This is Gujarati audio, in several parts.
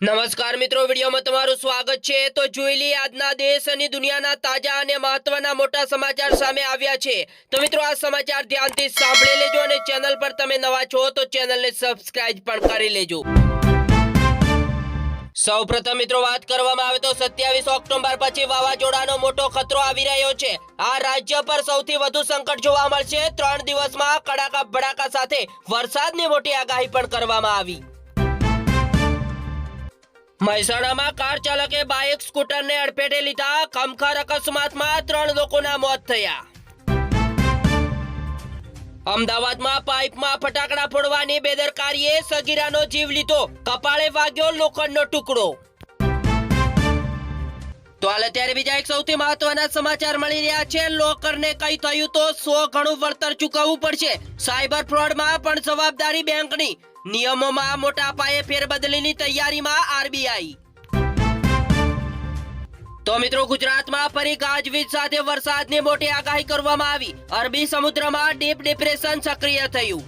નમસ્કાર મિત્રો, વિડીયોમાં તમારું સ્વાગત છે. તો જોઈ આજના દેશ અને દુનિયાના તાજા અને મહત્વના મોટા સમાચાર સામે આવ્યા છે. તો મિત્રો, આ સમાચાર ધ્યાનથી સાંભળી લેજો અને ચેનલ પર તમે નવા છો તો ચેનલને સબસ્ક્રાઇબ પણ કરી લેજો. સૌપ્રથમ મિત્રો, વાત કરવામાં આવે તો સત્યાવીસ ઓક્ટોબર પછી વાવાઝોડાનો મોટો ખતરો આવી રહ્યો છે. આ રાજ્ય પર સૌથી વધુ સંકટ જોવા મળશે. ત્રણ દિવસમાં કડાકા ભડાકા સાથે વરસાદની મોટી આગાહી પણ કરવામાં આવી. મહેસાણામાં કાર ચાલકે બાઇક, સ્કૂટરને અડફેટે લીધા. ખમખાર અકસ્માતમાં ત્રણ લોકોના મોત થયા. અમદાવાદમાં પાઇપમાં ફટાકડા ફોડવાની બેદરકારીએ સગીરાનો જીવ લીધો. કપાળે વાગ્યો લોખંડનો ટુકડો. તો હાલ અત્યારે બીજા એક સૌથી મહત્વના સમાચાર મળી રહ્યા છે. લોકરને કઈ થયું તો સો ઘણું વળતર ચૂકવવું પડશે. સાયબર ફ્રોડમાં પણ જવાબદારી બેંકની. નિયમોમાં મોટા પાયે ફેરબદલીની તૈયારીમાં આરબીઆઈ. તો મિત્રો ગુજરાતમાં ફરી ગાજવીજ સાથે વરસાદની મોટી આગાહી કરવામાં આવી. અરબી સમુદ્રમાં ડીપ ડિપ્રેશન સક્રિય થયું.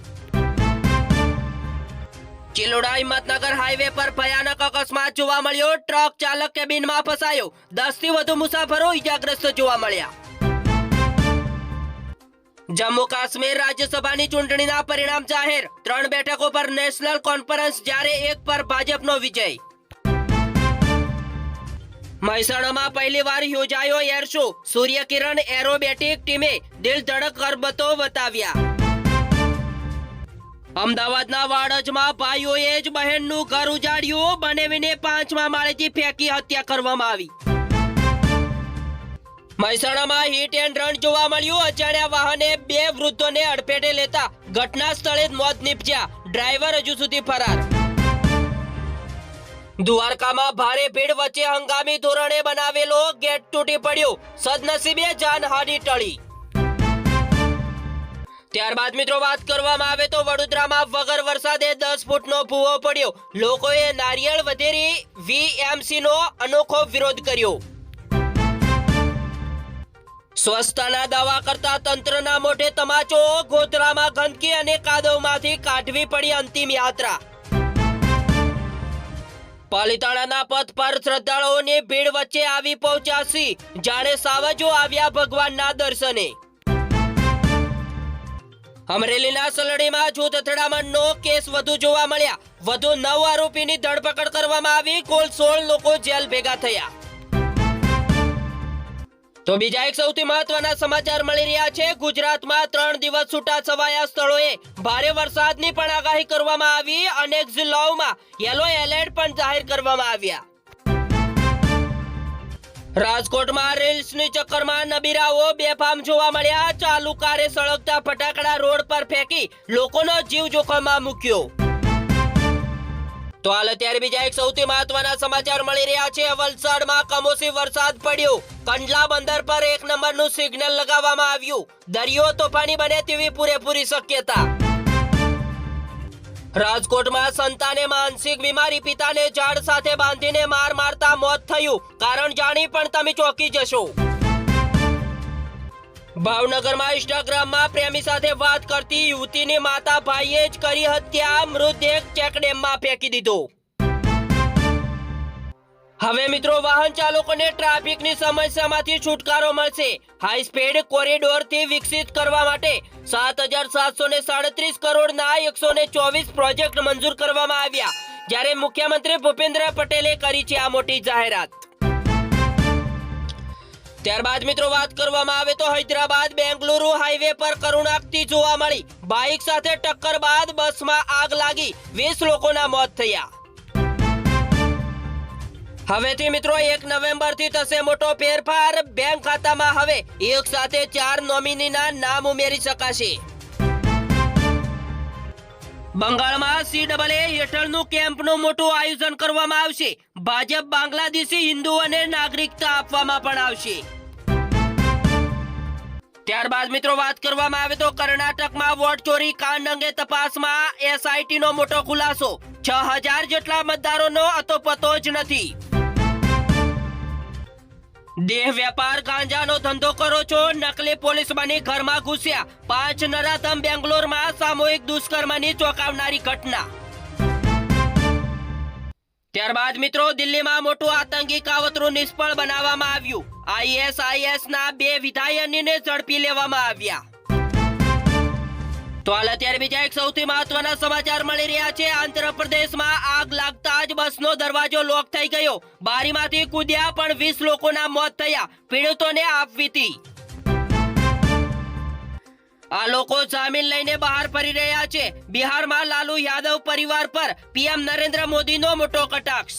ચિલોડા હિંમતનગર હાઈવે પર ભયાનક અકસ્માત જોવા મળ્યો. ટ્રક ચાલક કેબિનમાં ફસાયો. દસથી વધુ મુસાફરો ઈજાગ્રસ્ત જોવા મળ્યા. જમ્મુ કાશ્મીર રાજ્યસભાની ચૂંટણીના પરિણામ જાહેર. ત્રણ બેઠકો પર નેશનલ કોન્ફરન્સ, જ્યારે એક પર ભાજપનો વિજય. મહેસાણામાં પહેલી વાર યોજાયો એર શો. સૂર્યકિરણ એરોબેટિક ટીમે દિલ ધડક ગરબતો બતાવ્યા અમદાવાદના વાડજમાં ભાઈઓએ જ બહેનનું ઘર ઉજાડ્યું. બનેવીને પાંચમા માળેથી ફેંકી હત્યા કરવામાં આવી. મહેસાણામાં હિટ એન્ડ રન જોવા મળ્યું. અજાણ્યા વાહને બે વૃદ્ધોને અડફેટે લેતા ઘટના સ્થળે જ મોત નીપજ્યા. ડ્રાઈવર હજુ સુધી ફરાર. દ્વારકામાં ભારે ભીડ વચ્ચે હંગામી ધોરણે બનાવેલો ગેટ તૂટી પડ્યો. સદનસીબે જાનહાનિ ટળી. ત્યારબાદ મિત્રો વાત કરવામાં આવે તો વડોદરામાં વગર વરસાદે દસ ફૂટનો ભૂવો પડ્યો. લોકોએ નારિયેળ વધેરી વીએમસી નો અનોખો વિરોધ કર્યો. સ્વચ્છતાના દાવા કરતા તંત્રના મોઢે તમાચો ગોધરામાં ગંદકી અને કાદવમાંથી કાઢવી પડી અંતિમ યાત્રા. પાલિતાણાના પથ પર શ્રદ્ધાળુઓની ભીડ વચ્ચે આવી પહોંચ્યા જાણે સાવજો આવ્યા ભગવાનના દર્શને. અમરેલીના સલડીમાં જૂથ અથડામણનો કેસ વધુ જોવા મળ્યા. વધુ નવ આરોપીની ધરપકડ કરવામાં આવી. કુલ સોળ લોકો જેલ ભેગા થયા. તો બીજા એક સૌથી મહત્વના સમાચાર મળી રહ્યા છે. ગુજરાતમાં ત્રણ દિવસ છૂટા છવાયા સ્થળોએ ભારે વરસાદની પણ આગાહી કરવામાં આવી. અનેક જિલ્લાઓમાં યલો એલર્ટ પણ જાહેર કરવામાં આવ્યા. રાજકોટમાં રિલ્સની ચક્કરમાં નબીરાઓ બેફામ જોવા મળ્યા. ચાલુ કારે સળગતા ફટાકડા રોડ પર ફેંકી લોકોનો જીવ જોખમમાં મૂક્યો. તો હાલ અત્યારે બીજા એક સૌથી મહત્વના સમાચાર મળી રહ્યા છે. વલસાડમાં કમોસી વરસાદ પડ્યો. કંડલા બંદર પર એક નંબરનું સિગ્નલ લગાવવામાં આવ્યું. દરિયો તોફાની બને તેવી પૂરેપૂરી શક્યતા. રાજકોટમાં સંતાને માનસિક બીમારી, પિતાને ઝાડ સાથે બાંધીને માર મારતા મોત થયું. કારણ જાણી પણ તમે ચોંકી જશો. ભાવનગરમાં ઇન્સ્ટાગ્રામમાં પ્રેમી સાથે વાત કરતી યુવતીની માતા ભાઈએ જ કરી હત્યા. મૃતદેહ ચેકડેમમાં ફેંકી દીધો. હવે મિત્રો, વાહન ચાલકોને ટ્રાફિકની સમસ્યામાંથી છુટકારો મળશે. હાઈ સ્પીડ કોરિડોરથી વિકસિત કરવા માટે સાત હજાર સાતસો ને સાડત્રીસ કરોડના એકસો ને ચોવીસ પ્રોજેક્ટ મંજૂર કરવામાં આવ્યા. જ્યારે મુખ્યમંત્રી ભૂપેન્દ્ર પટેલે કરી છે આ મોટી જાહેરાત. ત્યારબાદ મિત્રો વાત કરવામાં આવે તો હૈદરાબાદ બેંગલુરુ હાઈવે પર કરુણાકતી જોવા મળી. બાઇક સાથે ટક્કર બાદ બસમાં આગ લાગી. વીસ લોકોના મોત થયા. હવેથી મિત્રો એક નવેમ્બરથી થશે મોટો ફેરફાર. બેંક ખાતામાં હવે એક સાથે ચાર નોમિનીના નામ ઉમેરી શકાશે. બંગાળમાં સી ડબલ એ હેઠળનું કેમ્પનું મોટું આયોજન કરવામાં આવશે. ભાજપ, બાંગ્લાદેશી હિન્દુઓને નાગરિકતા આપવામાં પણ આવશે. ત્યારબાદ મિત્રો વાત કરવામાં આવે તો કર્ણાટકમાં વોટ ચોરી કાંડ અંગે તપાસમાં એસઆઈટી નો મોટો ખુલાસો. છ હજાર જેટલા મતદારોનો અતોપતો જ નથી. દેહ વેપાર ગાંજાનો ધંધો કરો છો, નકલી પોલીસ બની ઘરમાં ઘૂસ્યા. પાંચ નરાધમ બેંગ્લોરમાં સામૂહિક દુષ્કર્મની ચોંકાવનારી ઘટના. ત્યારબાદ મિત્રો, દિલ્હીમાં મોટું આતંકી કાવતરું નિષ્ફળ બનાવવામાં આવ્યું. આઈએસઆઈએસ ના બે વિધાયનીને ઝડપી લેવામાં આવ્યા. તો હાલ અત્યારે બીજા એક સૌથી મહત્વના સમાચાર મળી રહ્યા છે. આંધ્રપ્રદેશમાં આગ લાગતા જ બસનો દરવાજો લોક થઈ ગયો. બારીમાંથી કૂદ્યા પણ વીસ લોકોના મોત થયા. પીડિતોને આપવીતી આ લોકો જામીન લઈને બહાર ફરી રહ્યા છે. બિહારમાં લાલુ યાદવ પરિવાર પર પીએમ નરેન્દ્ર મોદીનો મોટો કટાક્ષ.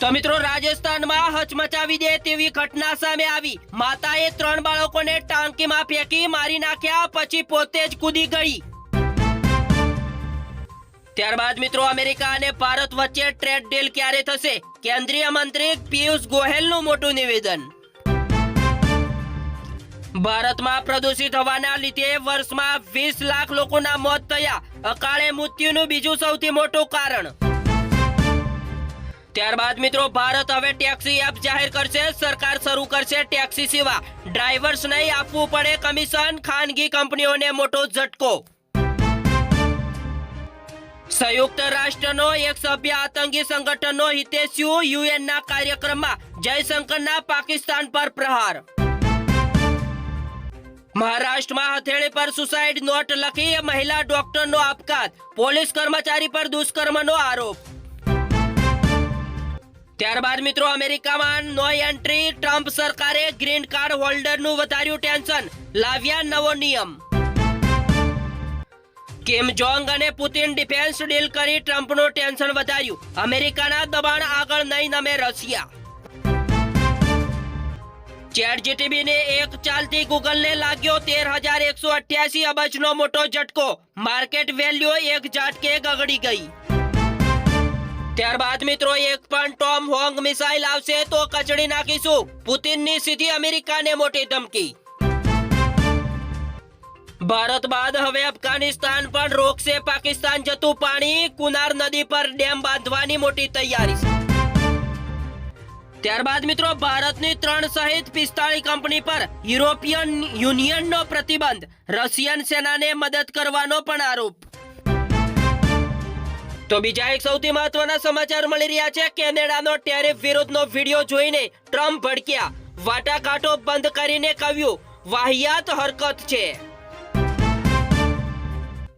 તો મિત્રો, રાજસ્થાનમાં હચમચાવી દે તેવી ઘટના સામે આવી. માતાએ ત્રણ બાળકોને ટાંકીમાં ફેંકી મારી નાખ્યા, પછી પોતે જ કૂદી ગઈ. ત્યારબાદ મિત્રો અમેરિકા અને ભારત વચ્ચે ટ્રેડ ડીલ ક્યારે થશે? કેન્દ્રીય મંત્રી પિયુષ ગોહેલનું મોટું નિવેદન. ભારતમાં પ્રદૂષિત હવાના લીધે વર્ષમાં વીસ લાખ લોકોના મોત થયા. અકાળે મૃત્યુનું બીજું સૌથી મોટું કારણ. ત્યારબાદ મિત્રો, ભારત હવે ટેક્સી એપ જાહેર કરશે. સરકાર શરૂ કરશે ટેક્સી સેવા. ડ્રાઈવર્સ નહીં આપવું પડે કમિશન, ખાનગી કંપનીઓને મોટો ઝટકો. સંયુક્ત રાષ્ટ્રનો એક સભ્ય આતંકી સંગઠનનો હિતેશ્યુ યુએનના કાર્યક્રમમાં જયશંકરના પાકિસ્તાન પર પ્રહાર. મહારાષ્ટ્રમાં હથેળી પર સુસાઇડ નોટ લખી મહિલા ડોક્ટરનો આપઘાત, પોલીસ કર્મચારી પર દુષ્કર્મનો આરોપ. ત્યારબાદ મિત્રો અમેરિકામાં નો એન્ટ્રી, ટ્રમ્પ સરકારે ગ્રીન કાર્ડ હોલ્ડરનું વધાર્યું ટેન્શન, લાવ્યા નવો નિયમ. કિમ જોંગ અને પુતિન ડિફેન્સ ડીલ કરી ટ્રમ્પનું ટેન્શન વધાર્યું? અમેરિકાના દબાણ આગળ નહીં નમે રશિયા. ચેટ જીટીબી ને એક ચાલતી ગૂગલ ને લાગ્યો તેર હજાર એકસો અઠ્યાસી અબજનો મોટો ઝટકો. માર્કેટ વેલ્યુ એક ઝાટકે ગગડી ગઈ. ત્યારબાદ મિત્રો, એક પણ ટોમ હોંગ મિસાઇલ આવશે તો કચડી નાખીશું. પુતિનની સીધી અમેરિકાને મોટી ધમકી. ભારત બાદ હવે અફઘાનિસ્તાન પણ રોકશે. પાકિસ્તાન જતું પાણી, કુનાર નદી પર ડેમ બાંધવાની મોટી તૈયારી છે. ત્યારબાદ મિત્રો, ભારતની ત્રણ સહિત પિસ્તાળી કંપની પર યુરોપિયન યુનિયનનો પ્રતિબંધ, રશિયન સેનાને મદદ કરવાનો પણ આરોપ. તો બીજા એક સૌથી મહત્વના સમાચાર મળી રહ્યા છે. કેનેડાનો ટેરિફ વિરોધનો વીડિયો જોઈને ટ્રમ્પ ભડક્યા. વાટાઘાટો બંધ કરીને કહ્યું, વાહિયાત હરકત છે.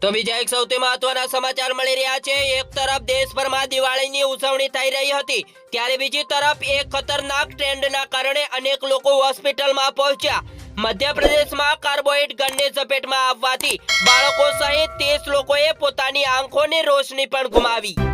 તો બીજા એક સૌથી મહત્વના સમાચાર મળી રહ્યા છે. એક તરફ દેશભરમાં દિવાળીની ઉજવણી થઈ રહી હતી, ત્યારે બીજી તરફ એક ખતરનાક ટ્રેન્ડના કારણે અનેક લોકો હોસ્પિટલમાં પહોંચ્યા. મધ્યપ્રદેશમાં કાર્બોહાઈડ ગનની ઝપેટમાં આવવાથી બાળકો સહિત ત્રીસ લોકોએ પોતાની આંખોની રોશની પણ ગુમાવી.